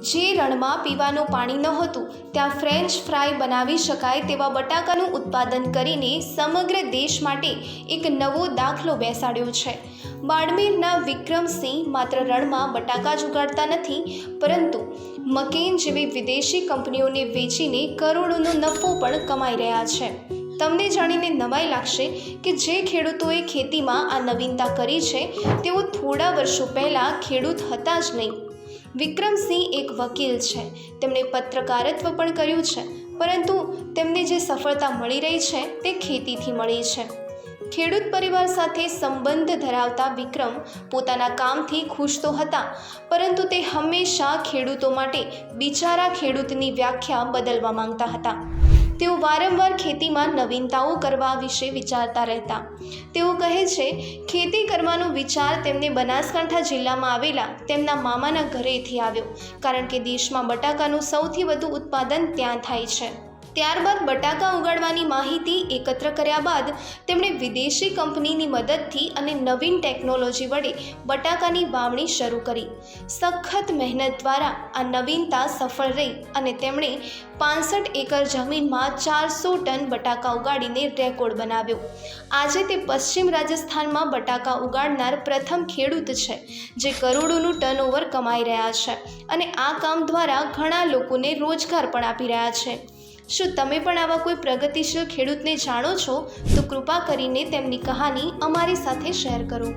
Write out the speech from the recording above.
જે રણમાં પીવાનું પાણી નહોતું, ત્યાં ફ્રેન્ચ ફ્રાય બનાવી શકાય તેવા બટાકાનું ઉત્પાદન કરીને સમગ્ર દેશ માટે એક નવો દાખલો બેસાડ્યો છે. બાડમેરના વિક્રમસિંહ માત્ર રણમાં બટાકા જ ઉગાડતા નથી, પરંતુ મકેન જેવી વિદેશી કંપનીઓને વેચીને કરોડોનો નફો પણ કમાઈ રહ્યા છે. તમને જાણીને નવાઈ લાગશે કે જે ખેડૂતોએ ખેતીમાં આ નવીનતા કરી છે, તેઓ થોડા વર્ષો પહેલાં ખેડૂત હતા જ નહીં. વિક્રમસિંહ એક વકીલ છે. તેમણે પત્રકારત્વ પણ કર્યું છે, પરંતુ તેમને જે સફળતા મળી રહી છે તે ખેતીથી મળી છે. ખેડૂત પરિવાર સાથે સંબંધ ધરાવતા વિક્રમ પોતાના કામથી ખુશ તો હતા, પરંતુ તે હંમેશા ખેડૂતો માટે બિચારા ખેડૂતની વ્યાખ્યા બદલવા માંગતા હતા. તેઓ વારંવાર ખેતીમાં નવીનતાઓ કરવા વિશે વિચારતા રહેતા. તેઓ કહે છે, ખેતી કરવાનો વિચાર તેમને બનાસકાંઠા જિલ્લામાં આવેલા તેમના મામાના ઘરેથી આવ્યો, કારણ કે દેશમાં બટાકાનું સૌથી વધુ ઉત્પાદન ત્યાં થાય છે. ત્યારબાદ બટાકા ઉગાડવાની માહિતી એકત્ર કર્યા બાદ તેમણે વિદેશી કંપનીની મદદથી અને નવીન ટેકનોલોજી વડે બટાકાની વાવણી શરૂ કરી. સખત મહેનત દ્વારા આ નવીનતા સફળ રહી અને તેમણે પાંસઠ એકર જમીનમાં ચારસો ટન બટાકા ઉગાડીને રેકોર્ડ બનાવ્યો. આજે તે પશ્ચિમ રાજસ્થાનમાં બટાકા ઉગાડનાર પ્રથમ ખેડૂત છે, જે કરોડોનું ટર્નઓવર કમાઈ રહ્યા છે અને આ કામ દ્વારા ઘણા લોકોને રોજગાર પણ આપી રહ્યા છે. શું તમે પણ આવા કોઈ પ્રગતિશીલ ખેડૂતને જાણો છો? તો કૃપા કરીને તેમની કહાની અમારી સાથે શેર કરો.